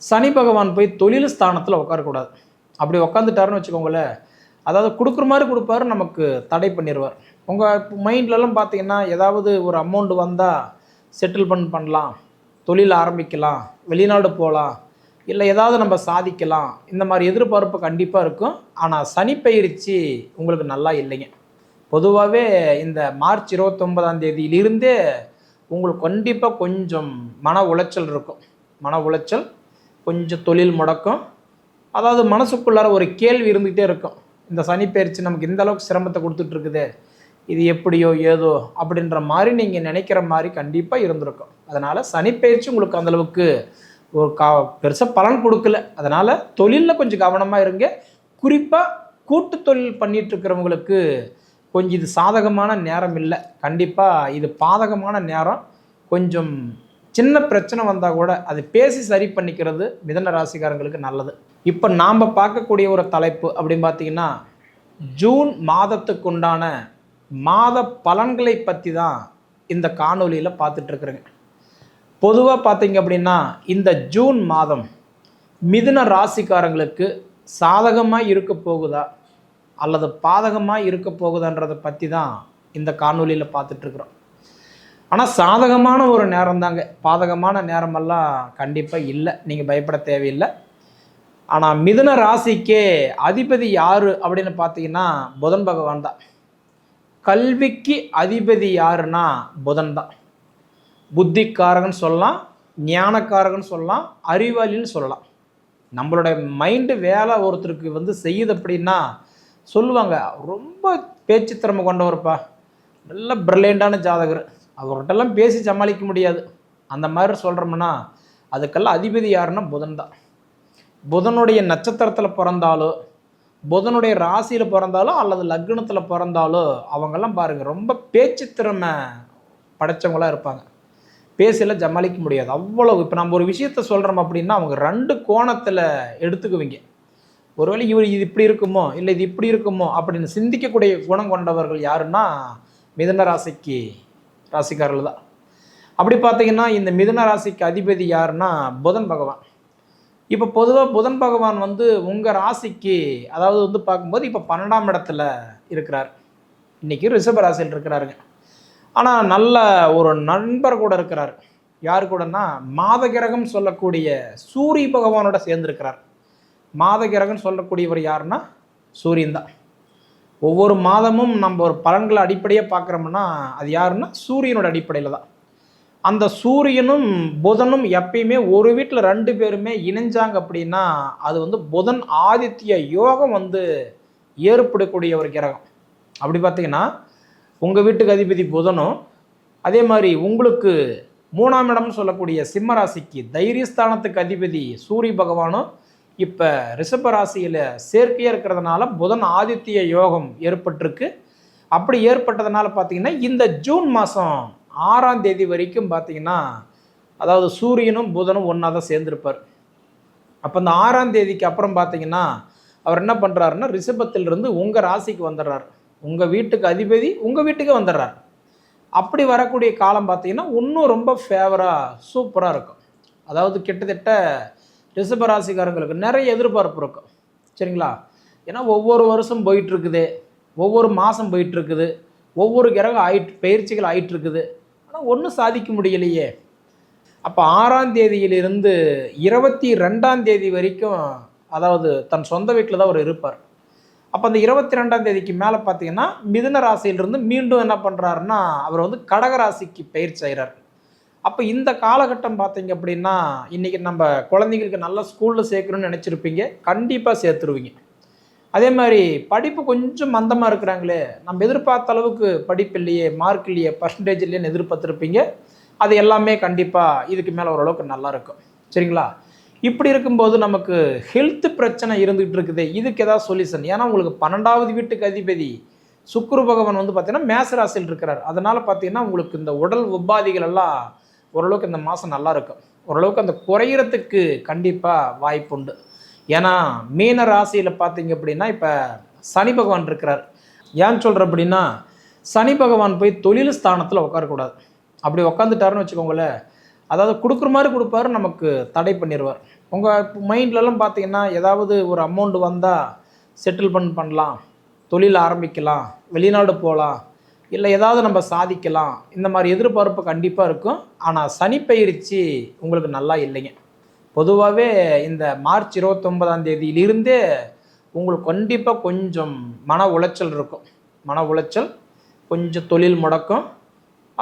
சனி பகவான் போய் தொழில் ஸ்தானத்தில் உட்காரக்கூடாது அப்படி உட்காந்துட்டாருன்னு வச்சுக்கோங்களேன் அதாவது கொடுக்குற மாதிரி கொடுப்பாரு நமக்கு தடை பண்ணிடுவார் உங்கள் மைண்ட்லலாம் பார்த்தீங்கன்னா ஏதாவது ஒரு அமௌண்ட் வந்தால் செட்டில்மெண்ட் பண்ணலாம் தொழில் ஆரம்பிக்கலாம் வெளிநாடு போகலாம் இல்லை ஏதாவது நம்ம சாதிக்கலாம். இந்த மாதிரி எதிர்பார்ப்பு கண்டிப்பாக இருக்கும். ஆனால் சனி பயிற்சி உங்களுக்கு நல்லா இல்லைங்க. பொதுவாகவே இந்த மார்ச் இருபத்தொன்பதாம் தேதியிலிருந்தே உங்களுக்கு கண்டிப்பாக கொஞ்சம் மன உளைச்சல் இருக்கும். மன உளைச்சல் கொஞ்சம் தொழில் முடக்கம். அதாவது மனசுக்குள்ளார ஒரு கேள்வி இருந்துகிட்டே இருக்கும். இந்த சனி பயிற்சி நமக்கு இந்த அளவுக்கு சிரமத்தை கொடுத்துட்ருக்குது இது எப்படியோ ஏதோ அப்படின்ற மாதிரி நீங்கள் நினைக்கிற மாதிரி கண்டிப்பாக இருந்திருக்கும். அதனால் சனிப்பயிற்சி உங்களுக்கு அந்தளவுக்கு ஒரு கா பெருசாக பலன் கொடுக்கல. அதனால் தொழிலில் கொஞ்சம் கவனமாக இருங்க. குறிப்பாக கூட்டு தொழில் பண்ணிகிட்ருக்கிறவங்களுக்கு கொஞ்சம் இது சாதகமான நேரம் இல்லை. கண்டிப்பாக இது பாதகமான நேரம். கொஞ்சம் சின்ன பிரச்சனை வந்தால் கூட அது பேசி சரி பண்ணிக்கிறது மிதன ராசிக்காரங்களுக்கு நல்லது. இப்போ நாம் பார்க்கக்கூடிய ஒரு தலைப்பு அப்படின்னு பார்த்தீங்கன்னா ஜூன் மாதத்துக்கு உண்டான மாத பலன்களை பற்றி தான் இந்த காணொலியில் பார்த்துட்ருக்குறேங்க பொதுவாக பார்த்தீங்க அப்படின்னா இந்த ஜூன் மாதம் மிதுன ராசிக்காரங்களுக்கு சாதகமாக இருக்க போகுதா? அல்லது பாதகமாக இருக்க போகுதான்றதை பற்றி தான் இந்த காணொலியில் பார்த்துட்ருக்குறோம் ஆனால் சாதகமான ஒரு நேரம் தாங்க பாதகமான நேரமெல்லாம் கண்டிப்பாக இல்லை. நீங்கள் பயப்பட தேவையில்லை. ஆனால் மிதுன ராசிக்கே அதிபதி யார் அப்படின்னு பார்த்தீங்கன்னா புதன் பகவான் தான். கல்விக்கு அதிபதி யாருன்னா புதன் தான். புத்திக்காரகன் சொல்லலாம் ஞானக்காரகன் சொல்லலாம் அறிவாளின்னு சொல்லலாம். நம்மளுடைய மைண்டு வேலை ஒருத்தருக்கு வந்து செய்யுது அப்படின்னா சொல்லுவாங்க ரொம்ப பேச்சு திறமை கொண்டவர்ப்பா. நல்ல பிரில்லியண்டான ஜாதகர். அவர்கிட்டலாம் பேசி சமாளிக்க முடியாது. அந்த மாதிரி சொல்கிறோம்னா அதுக்கெல்லாம் அதிபதி யாருன்னா புதன் தான். புதனுடைய நட்சத்திரத்தில் பிறந்தாலோ புதனுடைய ராசியில் பிறந்தாலோ அல்லது லக்னத்தில் பிறந்தாலோ அவங்கெல்லாம் பாருங்கள் ரொம்ப பேச்சு திறமை படைச்சவங்களாக இருப்பாங்க. பேசியில் ஜமாளிக்க முடியாது. அவ்வளவு இப்போ நம்ம ஒரு விஷயத்த சொல்கிறோம் அப்படின்னா அவங்க ரெண்டு கோணத்தில் எடுத்துக்குவீங்க. ஒருவேளை இவர் இது இப்படி இருக்குமோ இல்லை இது இப்படி இருக்குமோ அப்படின்னு சிந்திக்கக்கூடிய குணம் கொண்டவர்கள் யாருன்னா மிதன ராசிக்கு ராசிக்காரில் தான் அப்படி பார்த்தீங்கன்னா இந்த மிதுன ராசிக்கு அதிபதி யாருன்னா புதன் பகவான். இப்போ பொதுவாக புதன் பகவான் வந்து உங்கள் ராசிக்கு அதாவது வந்து பார்க்கும்போது இப்போ பன்னெண்டாம் இடத்துல இருக்கிறார். இன்னைக்கு ரிஷப ராசியில் இருக்கிறாருங்க. ஆனால் நல்ல ஒரு நண்பர் கூட இருக்கிறார். யார் கூடன்னா மாத கிரகம் சொல்லக்கூடிய சூரிய பகவானோட சேர்ந்திருக்கிறார். மாத கிரகம் சொல்லக்கூடியவர் யாருன்னா சூரியன் தான். ஒவ்வொரு மாதமும் நம்ம ஒரு பலன்களை அடிப்படையாக பார்க்குறோம்னா அது யாருன்னா சூரியனோட அடிப்படையில் தான். அந்த சூரியனும் புதனும் எப்பயுமே ஒரு வீட்டில் ரெண்டு பேருமே இணைஞ்சாங்க அப்படின்னா அது வந்து புதன் ஆதித்ய யோகம் வந்து ஏற்படக்கூடிய ஒரு கிரகம். அப்படி பார்த்தீங்கன்னா உங்கள் வீட்டுக்கு அதிபதி புதனும் அதே மாதிரி உங்களுக்கு மூணாம் இடம்னு சொல்லக்கூடிய சிம்மராசிக்கு தைரியஸ்தானத்துக்கு அதிபதி சூரிய பகவானும் இப்போ ரிஷப ராசியில் சேர்க்கையாக இருக்கிறதுனால புதன் ஆதித்ய யோகம் ஏற்பட்டிருக்கு. அப்படி ஏற்பட்டதுனால பார்த்தீங்கன்னா இந்த ஜூன் மாதம் ஆறாம் தேதி வரைக்கும் பார்த்தீங்கன்னா அதாவது சூரியனும் புதனும் ஒன்றா தான் சேர்ந்திருப்பார். அப்போ இந்த ஆறாம் தேதிக்கு அப்புறம் பார்த்தீங்கன்னா அவர் என்ன பண்ணுறாருன்னா ரிஷபத்திலிருந்து உங்கள் ராசிக்கு வந்துடுறார். உங்கள் வீட்டுக்கு அதிபதி உங்கள் வீட்டுக்கே வந்துடுறார். அப்படி வரக்கூடிய காலம் பார்த்தீங்கன்னா இன்னும் ரொம்ப ஃபேவராக சூப்பராக இருக்கும். அதாவது கிட்டத்தட்ட ரிஷபராசிக்காரங்களுக்கு நிறைய எதிர்பார்ப்பு இருக்கும். சரிங்களா? ஏன்னா ஒவ்வொரு வருஷம் போயிட்டுருக்குது. ஒவ்வொரு மாதம் போயிட்டுருக்குது. ஒவ்வொரு கிரகம் ஆயிட்டு பயிற்சிகள் ஆயிட்டு இருக்குது ஆனால் ஒன்றும் சாதிக்க முடியலையே. அப்போ ஆறாம் தேதியிலிருந்து இருபத்தி ரெண்டாம் தேதி வரைக்கும் அதாவது தன் சொந்த வீட்டில் தான் அவர் இருப்பார். அப்போ அந்த இருபத்தி ரெண்டாம் தேதிக்கு மேலே பார்த்தீங்கன்னா மிதுன ராசியிலிருந்து மீண்டும் என்ன பண்ணுறாருன்னா அவர் வந்து கடக ராசிக்கு பயிற்சி செய்கிறார் அப்போ இந்த காலகட்டம் பார்த்தீங்க அப்படின்னா இன்றைக்கி நம்ம குழந்தைங்களுக்கு நல்ல ஸ்கூலில் சேர்க்கணும்னு நினச்சிருப்பீங்க கண்டிப்பாக சேர்த்துருவீங்க. அதே மாதிரி படிப்பு கொஞ்சம் மந்தமாக இருக்கிறாங்களே நம்ம எதிர்பார்த்த அளவுக்கு படிப்பு இல்லையே மார்க் இல்லையே பர்சன்டேஜ் இல்லையேன்னு எதிர்பார்த்துருப்பீங்க. அது எல்லாமே கண்டிப்பாக இதுக்கு மேலே ஓரளவுக்கு நல்லா இருக்கும். சரிங்களா? இப்படி இருக்கும்போது நமக்கு ஹெல்த் பிரச்சனை இருந்துகிட்டு இருக்குது இதுக்கு ஏதாவது சொல்யூஷன் ஏன்னா உங்களுக்கு பன்னெண்டாவது வீட்டுக்கு அதிபதி சுக்குரு பகவான் வந்து பார்த்தீங்கன்னா மேசராசியில் இருக்கிறார். அதனால் பார்த்தீங்கன்னா உங்களுக்கு இந்த உடல் உபாதிகள் எல்லாம் ஓரளவுக்கு இந்த மாதம் நல்லா இருக்கும் ஓரளவுக்கு அந்த குறையிறதுக்கு கண்டிப்பாக வாய்ப்புண்டு. ஏன்னா மீன ராசியில் பார்த்தீங்க அப்படின்னா இப்போ சனி பகவான் இருக்கிறார். ஏன் சொல்கிற அப்படின்னா சனி பகவான் போய் தொழில் ஸ்தானத்தில் உட்காரக்கூடாது அப்படி உட்காந்துட்டாருன்னு வச்சுக்கோங்களேன் அதாவது கொடுக்குற மாதிரி கொடுப்பாரு நமக்கு தடை பண்ணிடுவார் உங்கள் மைண்ட்லலாம் பார்த்தீங்கன்னா ஏதாவது ஒரு அமௌண்ட் வந்தால் செட்டில்மெண்ட் பண்ணலாம் தொழில் ஆரம்பிக்கலாம் வெளிநாடு போகலாம் இல்லை ஏதாவது நம்ம சாதிக்கலாம். இந்த மாதிரி எதிர்பார்ப்பு கண்டிப்பாக இருக்கும். ஆனால் சனிப்பயிற்சி உங்களுக்கு நல்லா இல்லைங்க. பொதுவாகவே இந்த மார்ச் இருபத்தொன்பதாம் தேதியிலிருந்தே உங்களுக்கு கண்டிப்பாக கொஞ்சம் மன உளைச்சல் இருக்கும். மன உளைச்சல் கொஞ்சம் தொழில் முடக்கம்.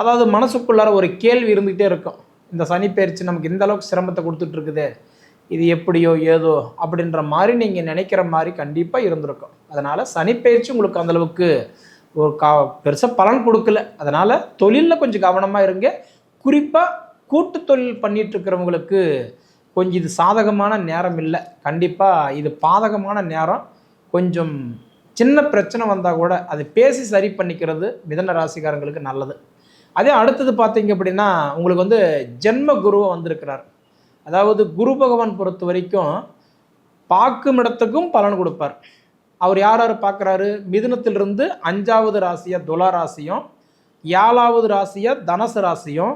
அதாவது மனசுக்குள்ளார ஒரு கேள்வி இருந்துகிட்டே இருக்கும். இந்த சனிப்பயிற்சி நமக்கு இந்த அளவுக்கு சிரமத்தை கொடுத்துட்ருக்குது இது எப்படியோ ஏதோ அப்படின்ற மாதிரி நீங்கள் நினைக்கிற மாதிரி கண்டிப்பாக இருந்திருக்கும். அதனால் சனிப்பயிற்சி உங்களுக்கு அந்த அளவுக்கு ஒரு கா பெருசாக பலன் கொடுக்கல. அதனால் தொழிலில் கொஞ்சம் கவனமாக இருங்க. குறிப்பாக கூட்டு தொழில் பண்ணிட்டு இருக்கிறவங்களுக்கு கொஞ்சம் இது சாதகமான நேரம் இல்லை. கண்டிப்பாக இது பாதகமான நேரம். கொஞ்சம் சின்ன பிரச்சனை வந்தால் கூட அது பேசி சரி பண்ணிக்கிறது மிதன ராசிக்காரங்களுக்கு நல்லது. அதே அடுத்தது பார்த்தீங்க அப்படின்னா உங்களுக்கு வந்து ஜென்ம குருவை வந்திருக்கிறார். அதாவது குரு பகவான் பொறுத்த வரைக்கும் பார்க்கும் இடத்துக்கும் பலன் கொடுப்பார். அவர் யார் யார் பார்க்குறாரு? மிதுனத்திலிருந்து அஞ்சாவது ராசியாக துலா ராசியும் ஏழாவது ராசியாக தனசு ராசியும்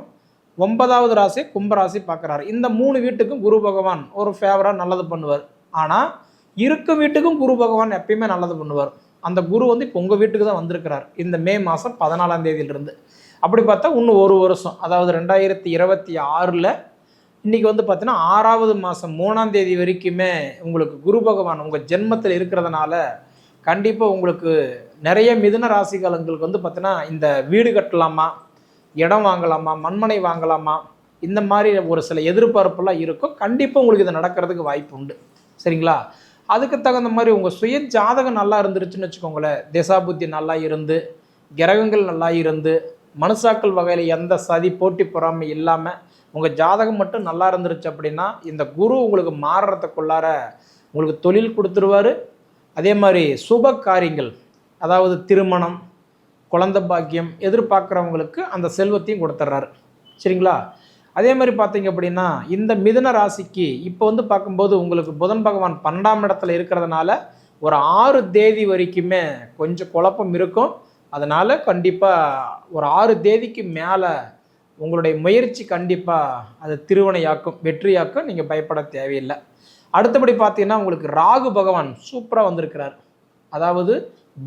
ஒன்பதாவது ராசி கும்பராசி பார்க்குறாரு. இந்த மூணு வீட்டுக்கும் குரு பகவான் ஒரு ஃபேவராக நல்லது பண்ணுவார். ஆனால் இருக்கும் வீட்டுக்கும் குரு பகவான் எப்பயுமே நல்லது பண்ணுவார். அந்த குரு வந்து இப்போ உங்கள் வீட்டுக்கு தான் வந்திருக்கிறார். இந்த மே மாதம் பதினாலாம் தேதியிலிருந்து. அப்படி பார்த்தா இன்னும் ஒரு வருஷம். அதாவது ரெண்டாயிரத்தி இருபத்தி ஆறில் இன்றைக்கி வந்து பார்த்தீங்கன்னா ஆறாவது மாதம் மூணாம் தேதி வரைக்குமே உங்களுக்கு குரு பகவான் உங்கள் ஜென்மத்தில் இருக்கிறதுனால கண்டிப்பாக உங்களுக்கு நிறைய மிதுன ராசிகாலங்களுக்கு வந்து பார்த்தீங்கன்னா இந்த வீடு கட்டலாமா இடம் வாங்கலாமா மண்மனை வாங்கலாமா இந்த மாதிரி ஒரு சில எதிர்பார்ப்பெல்லாம் இருக்கும். கண்டிப்பாக உங்களுக்கு இது நடக்கிறதுக்கு வாய்ப்பு உண்டு. சரிங்களா? அதுக்கு தகுந்த மாதிரி உங்கள் சுய ஜாதகம் நல்லா இருந்துருச்சுன்னு வச்சுக்கோங்களேன். திசாபுத்தி நல்லா இருந்து கிரகங்கள் நல்லா இருந்து மனுஷாக்கள் வகையில் எந்த சதி போட்டி பொறாமை இல்லாமல் உங்கள் ஜாதகம் மட்டும் நல்லா இருந்துருச்சு அப்படின்னா இந்த குரு உங்களுக்கு மாறுறதுக்குள்ளார உங்களுக்கு தொழில் கொடுத்துருவாரு. அதே மாதிரி சுப காரியங்கள் அதாவது திருமணம் குழந்த பாக்கியம் எதிர்பார்க்குறவங்களுக்கு அந்த செல்வத்தையும் கொடுத்துட்றாரு சரிங்களா? அதே மாதிரி பார்த்தீங்க அப்படின்னா இந்த மிதுன ராசிக்கு இப்போ வந்து பார்க்கும்போது உங்களுக்கு புதன் பகவான் பன்னெண்டாம் இடத்துல இருக்கிறதுனால ஒரு ஆறு தேதி வரைக்குமே கொஞ்சம் குழப்பம் இருக்கும். அதனால் கண்டிப்பாக ஒரு ஆறு தேதிக்கு மேலே உங்களுடைய முயற்சி கண்டிப்பாக அது திருவனையாக்கும் வெற்றியாக்கும். நீங்கள் பயப்பட தேவையில்லை. அடுத்தபடி பார்த்தீங்கன்னா உங்களுக்கு ராகு பகவான் சூப்பராக வந்திருக்கிறார். அதாவது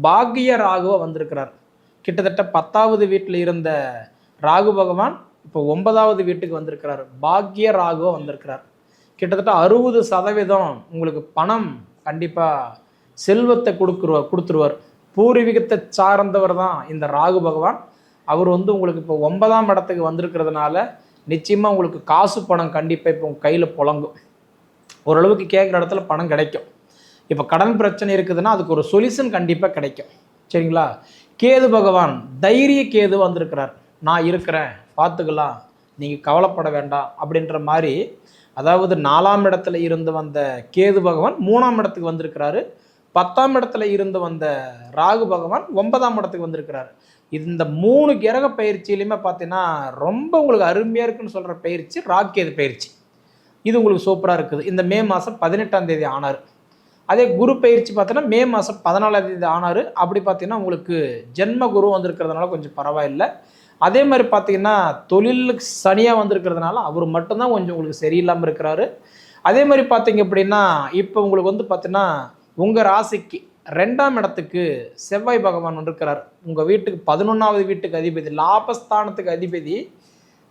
பாக்கிய ராகுவாக வந்திருக்கிறார். கிட்டத்தட்ட பத்தாவது வீட்டில் இருந்த ராகு பகவான் இப்போ ஒன்பதாவது வீட்டுக்கு வந்திருக்கிறார். பாக்கிய ராகுவாக வந்திருக்கிறார். கிட்டத்தட்ட அறுபது சதவீதம் உங்களுக்கு பணம் கண்டிப்பாக செல்வத்தை கொடுக்குருவார் கொடுத்துருவார். பூர்வீகத்தை சார்ந்தவர் தான் இந்த ராகு பகவான். அவர் வந்து உங்களுக்கு இப்போ ஒன்பதாம் இடத்துக்கு வந்திருக்கிறதுனால நிச்சயமாக உங்களுக்கு காசு பணம் கண்டிப்பாக இப்போ உங்கள் கையில் புழங்கும். ஓரளவுக்கு கேட்குற இடத்துல பணம் கிடைக்கும். இப்போ கடன் பிரச்சனை இருக்குதுன்னா அதுக்கு ஒரு சொல்யூஷன் கண்டிப்பாக கிடைக்கும். சரிங்களா? கேது பகவான் தைரிய கேது வந்திருக்கிறார். நான் இருக்கிறேன் பார்த்துக்கலாம். நீங்கள் கவலைப்பட வேண்டாம் அப்படின்ற மாதிரி அதாவது நாலாம் இடத்துல இருந்து வந்த கேது பகவான் மூணாம் இடத்துக்கு வந்திருக்கிறாரு. பத்தாம் இடத்துல இருந்து வந்த ராகு பகவான் ஒன்பதாம் இடத்துக்கு வந்திருக்கிறாரு. இந்த மூணு கிரக பயிற்சியிலையுமே பார்த்தீங்கன்னா ரொம்ப உங்களுக்கு அருமையாக இருக்குன்னு சொல்கிற பயிற்சி ராக்கேது பயிற்சி. இது உங்களுக்கு சூப்பராக இருக்குது. இந்த மே மாதம் பதினெட்டாம் தேதி ஆனார். அதே குரு பயிற்சி பார்த்தீங்கன்னா மே மாதம் பதினாலாம் தேதி ஆனார். அப்படி பார்த்தீங்கன்னா உங்களுக்கு ஜென்ம குரு வந்திருக்கிறதுனால கொஞ்சம் பரவாயில்லை. அதே மாதிரி பார்த்தீங்கன்னா தொழிலுக்கு சனியாக வந்திருக்கிறதுனால அவர் மட்டும்தான் கொஞ்சம் உங்களுக்கு சரியில்லாமல் இருக்கிறாரு. அதே மாதிரி பார்த்தீங்க அப்படின்னா இப்போ உங்களுக்கு வந்து பார்த்தீங்கன்னா உங்கள் ராசிக்கு ரெண்டாம் இடத்துக்கு செவ்வாய் பகவான் இருக்கிறார் உங்கள் வீட்டுக்கு பதினொன்றாவது வீட்டுக்கு அதிபதி லாபஸ்தானத்துக்கு அதிபதி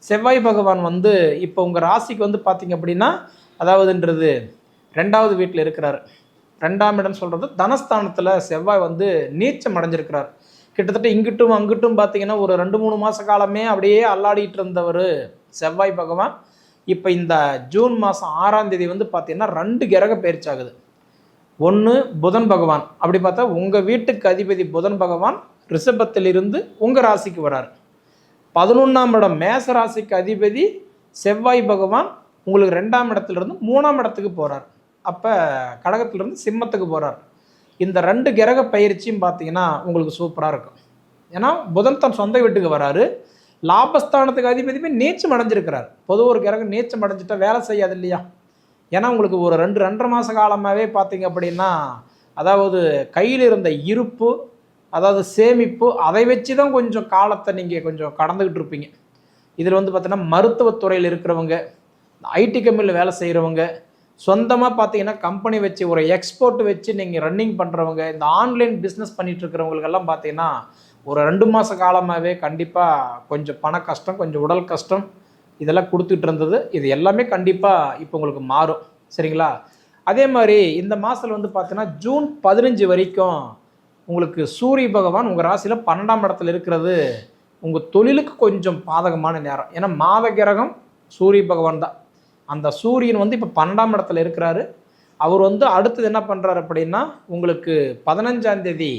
செவ்வாய் பகவான் வந்து இப்போ உங்கள் ராசிக்கு வந்து பார்த்தீங்க அப்படின்னா அதாவதுன்றது ரெண்டாவது வீட்டில் இருக்கிறார். ரெண்டாம் இடம் சொல்கிறது தனஸ்தானத்தில் செவ்வாய் வந்து நீச்சம் அடைஞ்சிருக்கிறார். கிட்டத்தட்ட இங்கிட்டும் அங்கிட்டும் பார்த்தீங்கன்னா ஒரு ரெண்டு மூணு மாத காலமே அப்படியே அல்லாடிட்டு இருந்தவர் செவ்வாய் பகவான். இப்போ இந்த ஜூன் மாதம் ஆறாம் தேதி வந்து பார்த்தீங்கன்னா ரெண்டு கிரக பயிற்சி ஆகுது. ஒன்று புதன் பகவான். அப்படி பார்த்தா உங்கள் வீட்டுக்கு அதிபதி புதன் பகவான் ரிஷபத்திலிருந்து உங்கள் ராசிக்கு வரார். பதினொன்றாம் இடம் மேச ராசிக்கு அதிபதி செவ்வாய் பகவான் உங்களுக்கு ரெண்டாம் இடத்துலேருந்து மூணாம் இடத்துக்கு போகிறார் அப்போ கடகத்திலிருந்து சிம்மத்துக்கு போகிறார் இந்த ரெண்டு கிரக பயிற்சியும் பார்த்தீங்கன்னா உங்களுக்கு சூப்பராக இருக்கும். ஏன்னா புதன் தன் சொந்த வீட்டுக்கு வராரு. லாபஸ்தானத்துக்கு அதிபதியுமே நீச்சம் அடைஞ்சிருக்கிறார். பொது ஒரு கிரகம் நீச்சம் அடைஞ்சிட்டா வேலை செய்யாது இல்லையா? ஏன்னா உங்களுக்கு ஒரு ரெண்டு ரெண்டரை மாத காலமாகவே பார்த்தீங்க அப்படின்னா அதாவது கையில் இருந்த இருப்பு அதாவது சேமிப்பு அதை வச்சு தான் கொஞ்சம் காலத்தை நீங்கள் கொஞ்சம் கடந்துக்கிட்டு இருப்பீங்க. இதில் வந்து பார்த்தீங்கன்னா மருத்துவத்துறையில் இருக்கிறவங்க ஐடி கம்பெனியில் வேலை செய்கிறவங்க சொந்தமாக பார்த்தீங்கன்னா கம்பெனி வச்சு ஒரு எக்ஸ்போர்ட் வச்சு நீங்கள் ரன்னிங் பண்ணுறவங்க இந்த ஆன்லைன் பிஸ்னஸ் பண்ணிட்டு இருக்கிறவங்களுக்கெல்லாம் பார்த்தீங்கன்னா ஒரு ரெண்டு மாத காலமாகவே கண்டிப்பாக கொஞ்சம் பண கஷ்டம் கொஞ்சம் உடல் கஷ்டம் இதெல்லாம் கொடுத்துட்டு இருந்தது இது எல்லாமே கண்டிப்பாக இப்போ உங்களுக்கு மாறும். சரிங்களா? அதே மாதிரி இந்த மாதத்தில் வந்து பார்த்தீங்கன்னா ஜூன் பதினஞ்சு வரைக்கும் உங்களுக்கு சூரிய பகவான் உங்கள் ராசியில் பன்னெண்டாம் இடத்துல இருக்கிறது உங்கள் தொழிலுக்கு கொஞ்சம் பாதகமான நேரம். ஏன்னா மாத கிரகம் சூரிய பகவான் தான். அந்த சூரியன் வந்து இப்போ பன்னெண்டாம் இடத்துல இருக்கிறாரு. அவர் வந்து அடுத்தது என்ன பண்ணுறாரு அப்படின்னா உங்களுக்கு பதினஞ்சாந்தேதி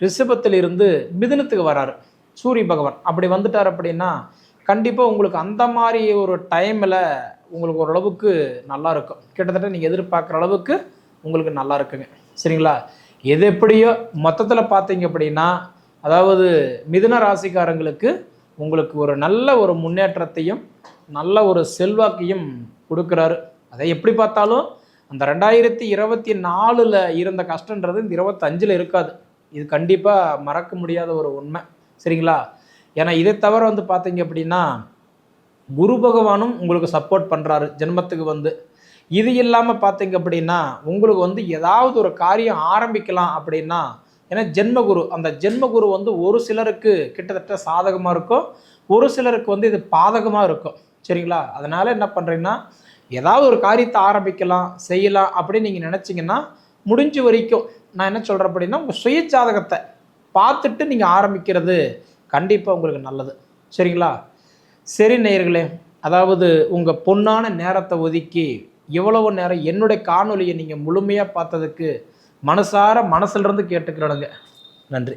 ரிஷபத்தில் இருந்து மிதுனத்துக்கு வராரு. சூரிய பகவான். அப்படி வந்துட்டார் அப்படின்னா கண்டிப்பாக உங்களுக்கு அந்த மாதிரி ஒரு டைமில் உங்களுக்கு ஓரளவுக்கு நல்லா இருக்கும். கிட்டத்தட்ட நீங்கள் எதிர்பார்க்குற அளவுக்கு உங்களுக்கு நல்லா இருக்குங்க. சரிங்களா? எது எப்படியோ மொத்தத்தில் பார்த்தீங்க அப்படின்னா அதாவது மிதுன ராசிக்காரங்களுக்கு உங்களுக்கு ஒரு நல்ல ஒரு முன்னேற்றத்தையும் நல்ல ஒரு செல்வாக்கையும் கொடுக்குறாரு. அதை எப்படி பார்த்தாலும் அந்த ரெண்டாயிரத்தி இருபத்தி நாலில் இருந்த கஷ்டன்றது இந்த இருபத்தஞ்சில் இருக்காது. இது கண்டிப்பாக மறக்க முடியாத ஒரு உண்மை. சரிங்களா? ஏன்னா இதை தவிர வந்து பார்த்தீங்க அப்படின்னா குரு பகவானும் உங்களுக்கு சப்போர்ட் பண்ணுறாரு ஜென்மத்துக்கு வந்து. இது இல்லாமல் பார்த்தீங்க அப்படின்னா உங்களுக்கு வந்து ஏதாவது ஒரு காரியம் ஆரம்பிக்கலாம் அப்படின்னா ஏன்னா ஜென்மகுரு அந்த ஜென்மகுரு வந்து ஒரு சிலருக்கு கிட்டத்தட்ட சாதகமாக இருக்கும் ஒரு சிலருக்கு வந்து இது பாதகமாக இருக்கும் சரிங்களா? அதனால் என்ன பண்ணுறீங்கன்னா ஏதாவது ஒரு காரியத்தை ஆரம்பிக்கலாம் செய்யலாம் அப்படின்னு நீங்கள் நினச்சிங்கன்னா முடிஞ்ச வரைக்கும் நான் என்ன சொல்கிறேன் அப்படின்னா உங்கள் சுய ஜாதகத்தை பார்த்துட்டு நீங்கள் ஆரம்பிக்கிறது கண்டிப்பாக உங்களுக்கு நல்லது. சரிங்களா? சரி நேயர்களே அதாவது உங்கள் பொன்னான நேரத்தை ஒதுக்கி இவ்வளவு நேரம் என்னுடைய காணொலியை நீங்கள் முழுமையாக பார்த்ததுக்கு மனசார மனசுலேருந்து கேட்டுக்கிறோனுங்க. நன்றி.